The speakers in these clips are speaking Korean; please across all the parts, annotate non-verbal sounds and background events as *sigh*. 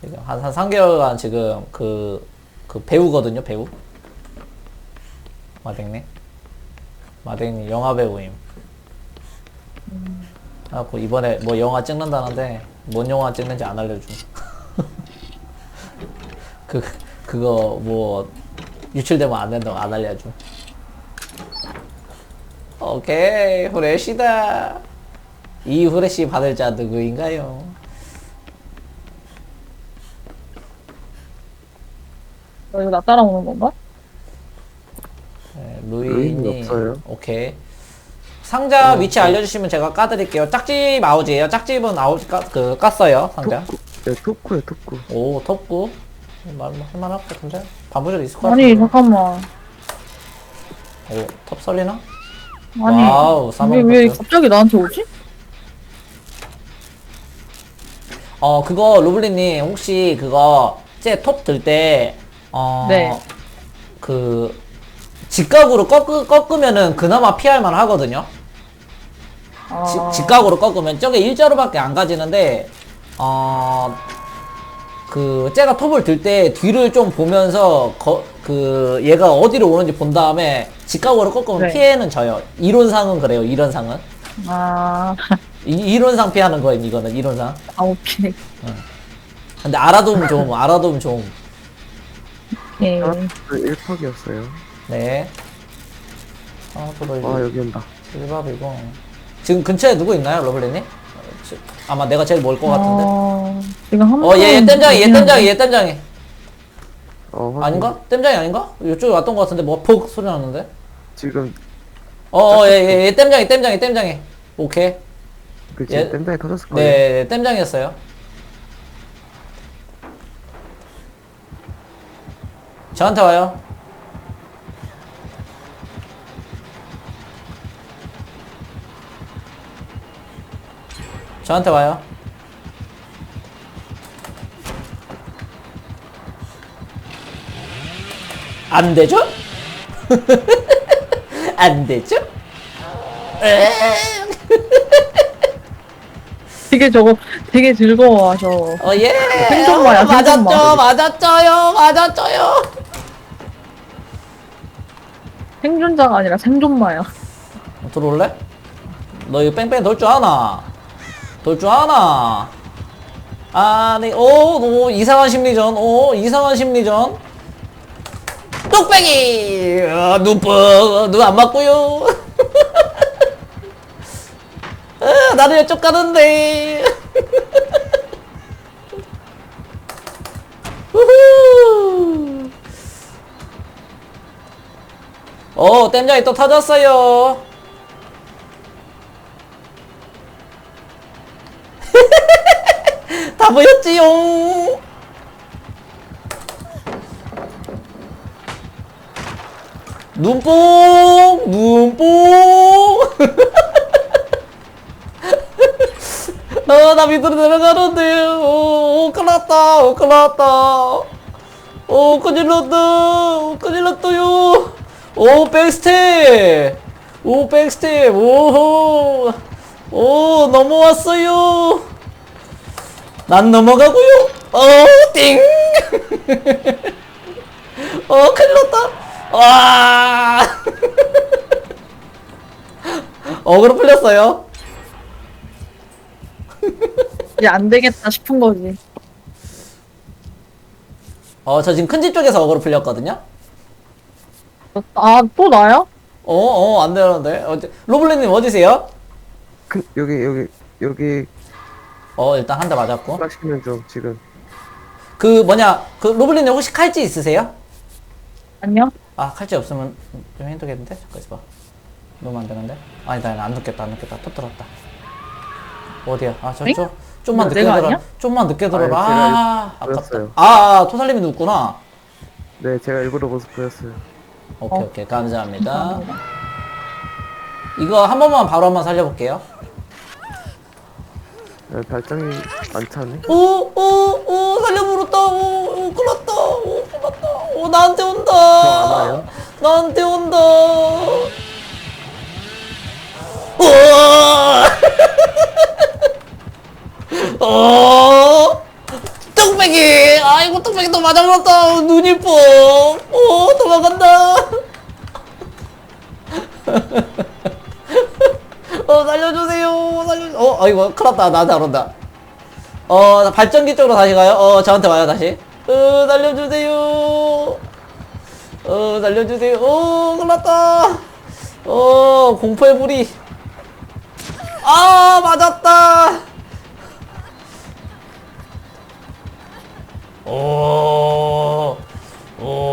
지금 한, 한 3개월간 지금 그, 그 배우거든요, 배우. 마댕님. 마댕님 영화 배우임. 그래갖고 이번에 뭐 영화 찍는다는데 뭔 영화 찍는지 안 알려줌. *laughs* 그, 그거 뭐 유출되면 안 된다고 안 알려줌. 오케이, 후레쉬다. 이 후레쉬 받을 자 누구인가요? 너 이거 나 따라오는 건가? 네, 루인이 루인이 없어요. 오케이. 상자 위치 알려주시면 제가 까드릴게요. 짝집 아우지예요. 짝집은 아우지 까, 그 깠어요 상자. 토쿠. 네, 토쿠. 오 톱구. 말 할만할 것 같은데. 반부절 있을 것 아니 같은데. 잠깐만. 오톱 설리나? 아니 와우 왜, 사망 왜. 갑자기 나한테 오지? 어 그거 루블리님 혹시 그거 쟤톱 들 때 어. 네. 그 직각으로 꺾으, 꺾으면은 그나마 피할 만 하거든요. 아, 지- 직각으로 꺾으면 저게 일자로밖에 안 가지는데 어. 그 쟤가 톱을 들 때 뒤를 좀 보면서 거, 그 얘가 어디로 오는지 본 다음에 직각으로 꺾으면 네. 피해는 져요. 이론상은 그래요. 이론상은 아, 이, 이론상 피하는 거예요. 이거는 이론상. 아 오케이. 근데 알아두면 좀 알아두면 좀 네. 아, 1팍이었어요. 네. 아, 또 아, 너 여기 온다. 일밥이고. 지금 근처에 누구 있나요, 러블리님? 어, 지- 아마 내가 제일 멀 것 같은데. 어, 지금 한 어, 얘, 얘번 땜장이, 얘 땜장이. 얘 땜장이. 어, 확인. 아닌가? 땜장이 아닌가? 이쪽에 왔던 것 같은데, 뭐, 폭 소리 나는데? 지금, 어, 어, 얘, 얘, 얘 땜장이, 땜장이, 땜장이. 오케이. 그, 예. 지금 땜장이 터졌을 거예요. 네, 땜장이었어요. 저한테 와요. 저한테 와요. 안 되죠? *laughs* 안 되죠? *laughs* 되게 저거 되게 즐거워하셔. 어, 예. 생존마야, 어, 맞았죠, 생존마. 맞았죠요, 맞았죠요. 생존자가 아니라 생존마야. 들어올래? 너 이거 뺑뺑 돌줄 아나? 돌 줄 아나? 아니, 오, 오, 이상한 심리전, 오, 이상한 심리전. 뚝배기! 아, 눈뽕, 눈안 맞고요. *laughs* 아, 나를 이쪽 가는데. *laughs* 우후. 오, 땜장이 또 터졌어요. *laughs* 다 보였지요. 눈뽕, 눈뽕. 아, *laughs* 나 밑으로 내려가는데, 오, 오, 큰일 났다, 오, 큰일 났다. 오, 큰일 났다, 오, 큰일 났다요. 오, 백스텝. 오, 백스텝, 오, 오, 넘어왔어요. 난 넘어가고요. 어, 띵. *laughs* 어, 큰일 났다. 와. *laughs* 어그로 풀렸어요. 이제 안 되겠다 싶은 거지. 어, 저 지금 큰 집 쪽에서 어그로 풀렸거든요. 아, 또 나야? 어, 어, 안 되는데. 어, 로블레님 어디세요? 큰, 여기, 여기, 여기, 어, 일단 한 대 맞았고. 하시면 좀, 지금. 그 뭐냐, 그 로블레님 혹시 칼찌 있으세요? 아니요? 아, 칼찌 없으면 좀 힘들겠는데? 잠깐 있어봐. 너무 안 되는데? 아니다, 안 늦겠다, 안 늦겠다. 터 들었다. 어디야? 아, 저, 엥? 저, 좀만 늦게 내가 들어. 아니야? 좀만 늦게 들어라. 아니, 아, 제가 아깝다. 보였어요. 아, 아, 토살님이 눕구나. 네, 제가 일부러 모습 보였어요. 오케이, 어. 오케이. 감사합니다. 감사합니다. 이거 한 번만 바로 한번 살려볼게요. 네, 발전이 안 차네. 오, 오, 오, 살려버렸다. 오, 오, 끌었다. 오, 끌었다. 오, 나한테 온다. 와요? 나한테 온다. *laughs* 어, 뚱 뚝배기 아이고 뚝배기 또 맞아버렸다 눈이 뻐 오, 도망간다 어, 살려주세요. 살려. 어, 아이고, 큰일 났다. 나한테 안 온다. 어, 발전기 쪽으로 다시 가요. 어, 저한테 와요, 다시. 어, 살려주세요. 어, 살려주세요. 어, 큰일 났다. 어, 공포의 불이. 아, 맞았다. 오, 오.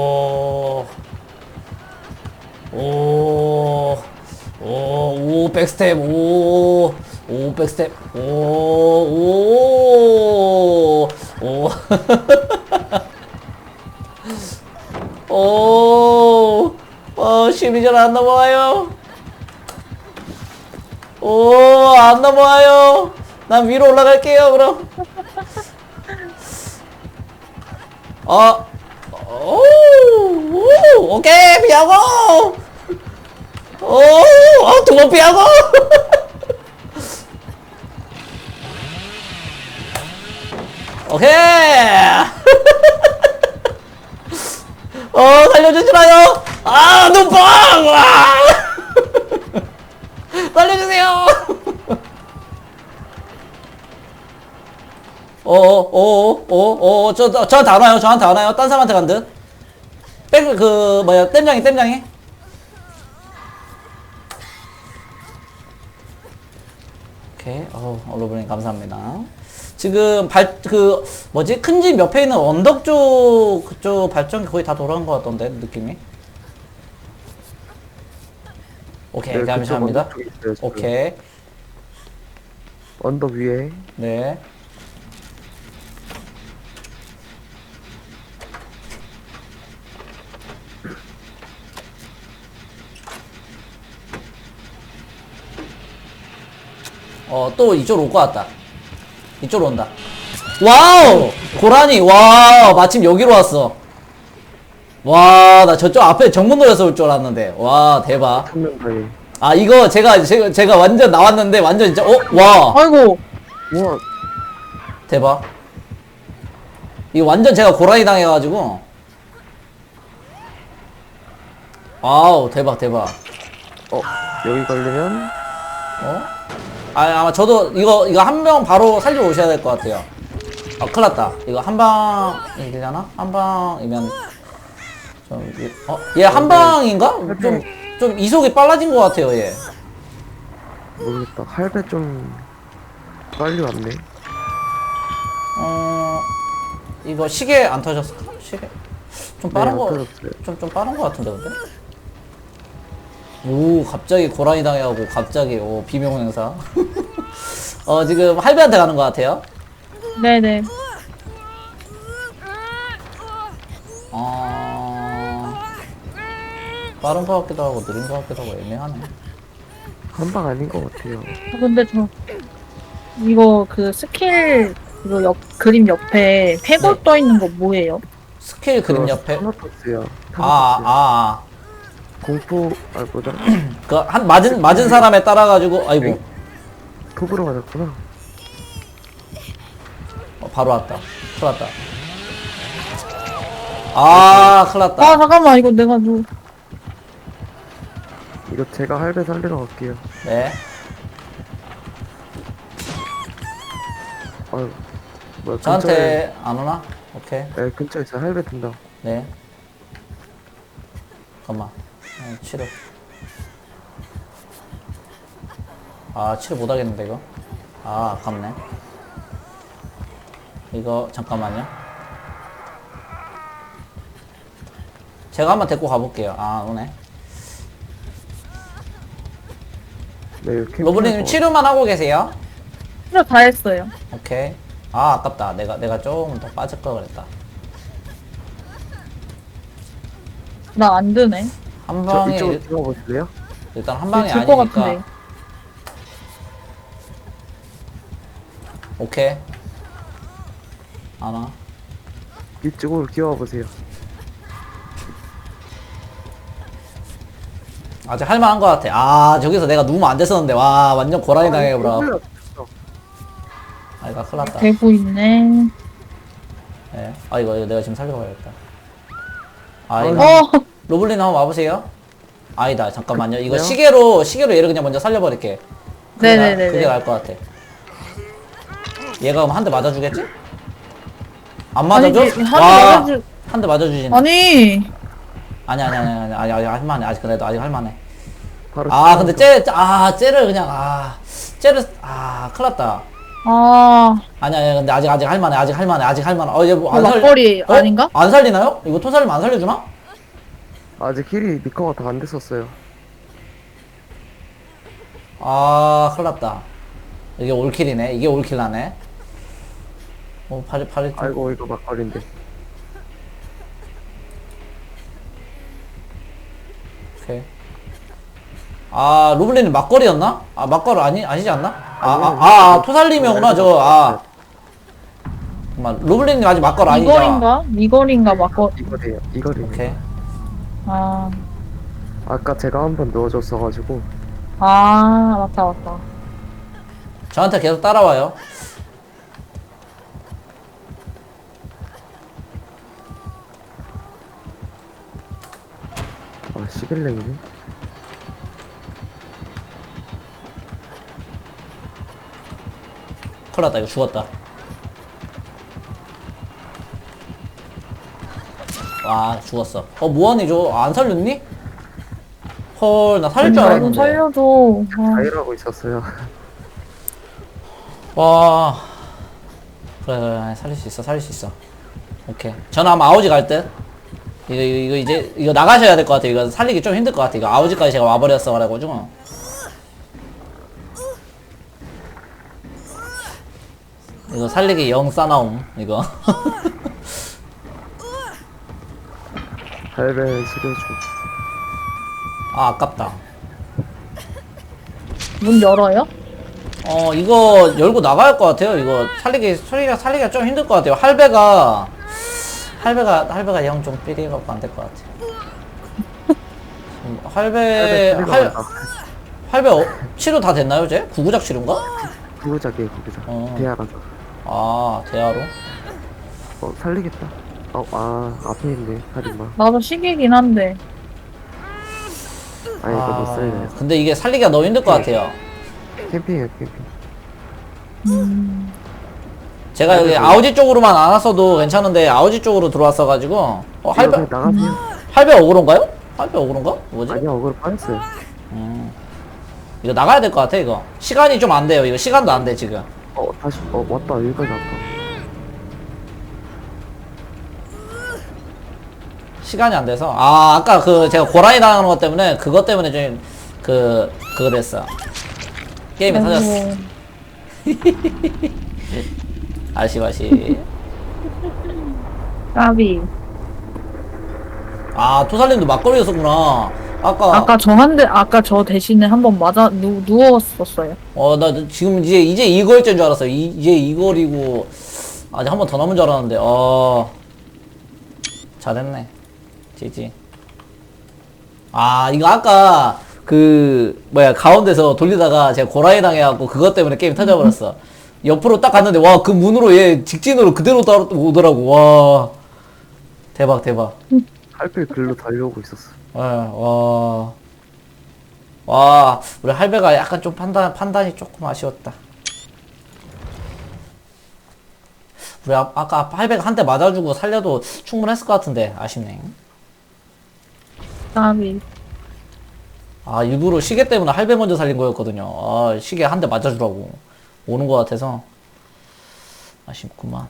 백스텝, 오, 오, 백스텝, 오, 오, 오, *laughs* 오, 어, 심리전 안 넘어와요. 오, 안 넘어와요. 난 위로 올라갈게요, 그럼. 어, 오, 오, 오케이, 피하고! *laughs* 오, *laughs* 어, 두번 피하고! 오케이! 어, 살려주지 마요! 아, 눈뽕! 와! 살려주세요! 어어어어어 저, 저, 저한테 안 와요 저한테 안 와요 딴 사람한테 간 듯. 백, 그, 뭐야, 땜장이, 땜장이. 오케이, 어, 얼로브님 감사합니다. 지금 발, 그, 뭐지, 큰 집 옆에 있는 언덕 쪽, 그쪽 발전기 거의 다 돌아간 것 같던데, 느낌이. 오케이, 네, 감사합니다. 그쪽 언덕 쪽에 있어요, 지금. 오케이, 언덕 위에 네. 어, 또 이쪽으로 올 것 같다. 이쪽으로 온다. 와우! 고라니, 와, 마침 여기로 왔어. 와, 나 저쪽 앞에 정문도에서 올 줄 알았는데. 와, 대박. 한명 아, 이거 제가, 제가, 제가 완전 나왔는데, 완전 진짜, 어? 와! 아이고, 우와 대박. 이거 완전 제가 고라니 당해가지고. 아우, 대박, 대박. 어 여기 걸리면 어? 아, 아마 저도 이거, 이거 한 명 바로 살리러 오셔야 될 것 같아요. 아, 큰일 났다. 이거 한 방이 되려나? 한 방이면. 좀, 이- 어? 얘 한 방인가? 좀, 좀 이속이 빨라진 것 같아요, 얘. 모르겠다 할배 좀 빨리 왔네 어, 이거 시계 안 터졌을까? 시계? 좀 빠른 네, 거, 안 터졌어요. 좀, 좀 빠른 거 같은데, 근데? 오, 갑자기 고라니 당해하고, 갑자기, 오, 비명 행사. *laughs* 어, 지금 할배한테 가는 것 같아요. 네네. 어, 빠른 거 같기도 하고, 느린 거 같기도 하고, 애매하네. 한방 아닌 것 같아요 아, 근데 저, 이거 그 스킬, 이거 옆, 그림 옆에 해골 네. 떠 있는 거 뭐예요? 스킬 그림 옆에. 타나토스요 아, 아, 아. 공포 아 뭐다 *clears throat* 그, 한, 맞은, 맞은 사람에 따라 가지고, 아이고, 톱으로 맞았구나 어, 바로 왔다. 큰일 났다. 아, 큰일 났다. 아, 잠깐만, 이거 내가 누, 이거 제가 할배 살리러 갈게요 네. 아유 뭐야 근처에 저한테 안 오나? 오케이. 네, 근처에 있어 할배 든다 네. 잠깐만. 어, 치료. 아, 치료 못 하겠는데, 이거? 아, 아깝네. 이거, 잠깐만요. 제가 한번 데리고 가볼게요. 아, 오네. 네 이렇게 로블리님 치료만 하고 계세요? 치료 다 했어요. 오케이. 아, 아깝다. 내가, 내가 조금 더 빠질 걸 그랬다. 나 안 드네. 한 저 방에, 이쪽으로 일- 들어가 보실래요? 일단 한 방이 아니니까. 같은데. 오케이. 안 와. 이쪽으로 기어와 보세요 아직 할만한 것 같아. 아, 저기서 내가 누우면 안 됐었는데. 와, 완전 고라니 당해버려. 아, 아, 이거 큰일 났다. 대구 있네. 네. 아 이거, 이거 내가 지금 살려봐야겠다. 아 이거 어, 로블린 한번 와보세요. 아니다 잠깐만요. 이거 그래요? 시계로 시계로 얘를 그냥 먼저 살려버릴게. 그게 나- 네네네네. 그게 나을 것 같아. 얘가 그럼 한 대 맞아주겠지? 안 맞아줘? 아니, 한 와, 맞아주- 한대 맞아주진. 아니, 아니 아니 아니 아니 아니 아직 할만해 아직 그래도 아직 할만해. 바로 아 근데 쟤, 쟤- 아 쟤를 그냥 아 쟤를 아 큰일났다. 아, 아니 아니 근데 아직 아직 할만해 아직 할만해 아직 할만해. 어얘 뭐안 이거 막걸리 아닌가? 안 살리나요? 이거 토 살리면 안 살려주나? 아직 힐이 리커가 다 안 됐었어요. 아 큰일 났다. 이게 올킬이네. 이게 올킬 나네. 어 팔이 팔이 좀 아이고 이거 막걸리인데. 오케이. 아, 로블린은 막걸리였나? 아, 막걸리 아니, 아니지 않나? 아, 아, 아, 아 토살림이구나, 저거, 아. 잠깐만, 로블린님 아직 막걸리 아니죠? 이거인가? 이거인가 막거. 이거래요. 이거래요. 오케이. 아, 아까 제가 한 번 넣어줬어가지고 아, 맞다, 맞다. 저한테 계속 따라와요. 아 시빌랭이네. 큰일 났다, 이거 죽었다. 와, 죽었어. 어, 뭐하니, 저? 안 살렸니? 헐, 나 살릴 줄 좀 알았는데. 살려줘. 아, 자일하고 있었어요. 와. 그래, 그래, 그래, 살릴 수 있어, 살릴 수 있어. 오케이. 저는 아마 아우지 갈 듯. 이거, 이거, 이거 이제, 이거 나가셔야 될 것 같아. 이거 살리기 좀 힘들 것 같아. 이거 아우지까지 제가 와버렸어. 그래가지고. 이거 살리기 영 싸나움, 이거. *laughs* 할배 수료주. 아, 아깝다. 문 열어요? 어, 이거 열고 할것 같아요. 이거 살리기, 살리기가, 살리기가 좀 힘들 것 같아요. 할배가, 할배가, 할배가 영좀 삐리갖고 안 될 것 같아. 음, 할배, 할배 할. 할배 어, 치료 다 됐나요, 쟤? 구구작 치료인가? 구구작이에요 구구작. 어. 대하라서. 아, 대하로? 어 살리겠다. 어, 아 앞에 있네 살인마. 나도 시기긴 한데. 아니 이거 못 살려요. 근데 이게 살리기가 너무 힘들 것 같아요. 캠핑이에요 캠핑. 음, 제가 여기 아우지 쪽으로만 안 왔어도 괜찮은데, 아우지 쪽으로 들어왔어가지고, 어, 이거 할배, 그냥 나가세요. 할배 어그론가요? 할배 어그론가? 뭐지? 아니야 어그로 빠졌어요. 음. 이거 나가야 될 것 같아, 이거. 시간이 좀 안 돼요. 이거 시간도 안 돼, 지금. 어 다시 어 왔다 여기까지 왔다. 시간이 안 돼서. 아, 아까 그 제가 고라니 당하는 것 때문에 그것 때문에 좀 그, 그랬어. 게임에 터졌어. *laughs* 아이고, 아시바시. 까비. 아, 토살님도 막걸리였었구나. 아까, 아까 저한 대, 아까 저 대신에 한 번 맞아, 누, 누웠었어요. 어, 나 지금 이제, 이제 이걸째인 줄 알았어. 이, 이제 이걸이고, 아직 한 번 더 남은 줄 알았는데, 어. 잘했네. 지지. 아, 이거 아까, 그, 뭐야, 가운데서 돌리다가 제가 고라니 당해갖고 그것 때문에 게임 터져버렸어. 옆으로 딱 갔는데, 와, 그 문으로 얘 직진으로 그대로 따라 오더라고, 와. 대박, 대박. 할배 글로 달려오고 있었어. 예, 와. 와, 우리 할배가 약간 좀 판단, 판단이 조금 아쉬웠다. 우리 아, 아까 할배가 한 대 맞아주고 살려도 충분했을 것 같은데, 아쉽네. 까비. 아, 일부러 시계 때문에 할배 먼저 살린 거였거든요. 아, 시계 한 대 맞아주라고. 오는 것 같아서. 아쉽구만.